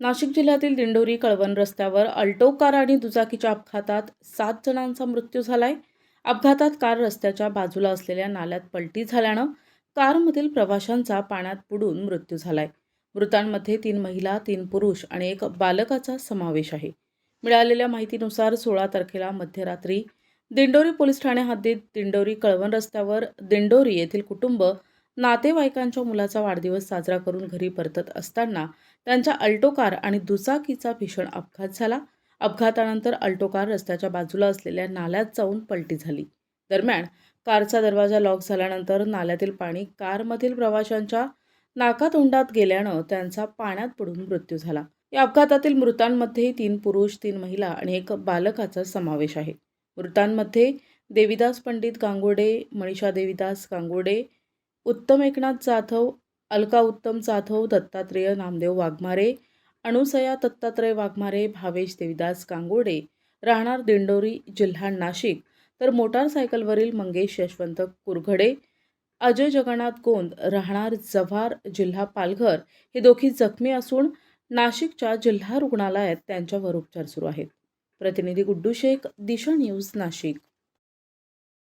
नाशिक जिल्ह्यातील दिंडोरी कळवण रस्त्यावर Alto car आणि दुचाकीच्या अपघातात सात जणांचा मृत्यू झालाय. अपघातात कार रस्त्याच्या बाजूला असलेल्या नाल्यात पलटी झाल्यानं कारमधील प्रवाशांचा पाण्यात बुडून मृत्यू झालाय. मृतांमध्ये तीन महिला तीन पुरुष आणि एक बालकाचा समावेश आहे. मिळालेल्या माहितीनुसार सोळा तारखेला मध्यरात्री दिंडोरी पोलीस ठाणे हद्दीत दिंडोरी कळवण रस्त्यावर दिंडोरी येथील कुटुंब नातेवाईकांच्या मुलाचा वाढदिवस साजरा करून घरी परतत असताना त्यांच्या अल्टो कार आणि दुचाकीचा भीषण अपघात झाला. अपघातानंतर अल्टो कार रस्त्याच्या बाजूला असलेल्या नाल्यात जाऊन पलटी झाली. दरम्यान कारचा दरवाजा लॉक झाल्यानंतर नाल्यातील पाणी कारमधील प्रवाशांच्या नाकातोंडात गेल्यानं त्यांचा पाण्यात पडून मृत्यू झाला. या अपघातातील मृतांमध्ये तीन पुरुष तीन महिला आणि एक बालकाचा समावेश आहे. मृतांमध्ये देविदास पंडित गांगोडे मनीषा देविदास गांगोडे उत्तम एकनाथ जाधव अलका उत्तम जाधव दत्तात्रेय नामदेव वाघमारे अणुसया दत्तात्रय वाघमारे भावेश देविदास कांगोडे राहणार दिंडोरी जिल्हा नाशिक तर मोटारसायकलवरील मंगेश यशवंत कुरघडे अजय जगन्नाथ गोंद राहणार जव्हार जिल्हा पालघर हे दोघी जखमी असून नाशिकच्या जिल्हा रुग्णालयात त्यांच्यावर उपचार सुरू आहेत. प्रतिनिधी गुड्डू शेख दिशा न्यूज नाशिक.